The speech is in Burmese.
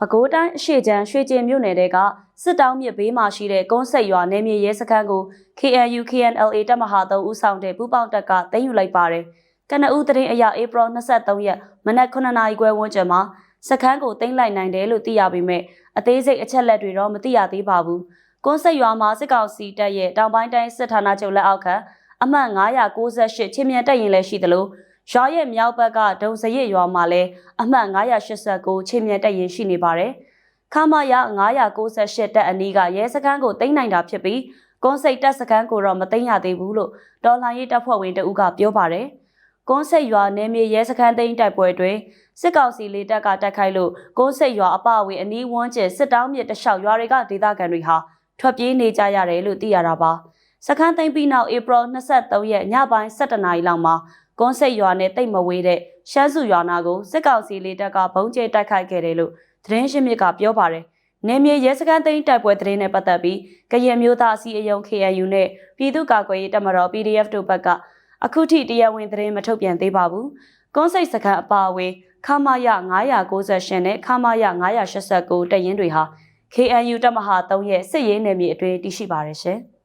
ပဲခူးတိုင်းအရှိချမ်းရွှေကျင်မြို့နယ်တဲကစစ်တောင်းမြစ်ဘေးမှာရှိတဲ့ကုန်းစိတ်ရွာနယ်မြေရဲစခန်းကို KNU KNLA တပ်မဟာ3ဦးဆောင်တဲ့ပူးပေါင်းတပ်ကသိမ်းယူလိုက်ပါတယ်။ကနဦးသတင်းအရဧပြီ23ရက်မနက်9:00နာရီခွဲဝန်းကျင်မှာစခန်းကိုသိမ်းလိုက်နိုင်တယ်လို့သိရပေမဲ့အသေးစိတ်အချက်လက်တွေတော့မသိရသေးပါဘူး။ကုန်းစိတ်ရွာမှာစစ်ကောင်စီတပ်ရဲ့တောင်ပိုင်းတိုင်းစစ်ဌာနချုပ်လက်အောက်ခံအမှတ်998ချင်းမြန်တပ်ရင်လည်းရှိသလို ရွာရဲ့မြောက်ဘက်ကဒုံစရစ်ရွာမှာလည်းအမှတ်989ချင်းမြန်တပ်ရင်ရှိနေပါတယ်။ခမာရ998တပ်အနီးကရဲစခန်းကိုသိမ်းနိုင်တာဖြစ်ပြီးကွန်စိတ်တပ်စခန်းကိုတော့မသိမ်းရသေးဘူးလို့ဒေါ်လာရေးတပ်ဖွဲ့ဝင်တဦးကပြောပါတယ်။ကွန်စိတ်ရွာနယ်မြေရဲစခန်းသိမ်းတိုက်ပွဲတွင်စစ်ကောင်စီလေတပ်ကတိုက်ခိုက်လို့ကွန်စိတ်ရွာအပအဝေးအနီးဝန်းကျင်စစ်တောင်းမြစ်တလျှောက်ရွာတွေကဒေသခံတွေဟာထွက်ပြေးနေကြရတယ်လို့သိရတာပါ။စခန်းသိမ်းပြီးနောက်ဧပြီ23ရက်ညပိုင်း7:00နာရီလောက်မှာ ကွန်စိတ်ရွာနဲ့တိတ်မဝေးတဲ့ရှမ်းစုရွာနာကိုစစ်ကောင်စီလေတပ်ကဘုံကျဲတိုက်ခိုက်ခဲ့တယ်လို့သတင်းရှင်းမြစ်ကပြောပါတယ်။နေမြေရဲစခန်းသိမ်းတိုက်ပွဲသတင်းနဲ့ပတ်သက်ပြီးကရင်မျိုးသားအစည်းအရုံး KNU နဲ့ပြည်သူ့ကာကွယ်ရေးတပ်မတော် PDF တို့ဘက်ကအခုထိတရားဝင်သတင်းမထုတ်ပြန်သေးပါဘူး။ကွန်စိတ်စခန်းအပါအဝင်ခမာယ998နဲ့ခမာယ989တပ်ရင်းတွေဟာ KNU တပ်မဟာ3ရဲ့စစ်ရေးနယ်မြေအတွင်းတည်ရှိပါတယ်ရှင်။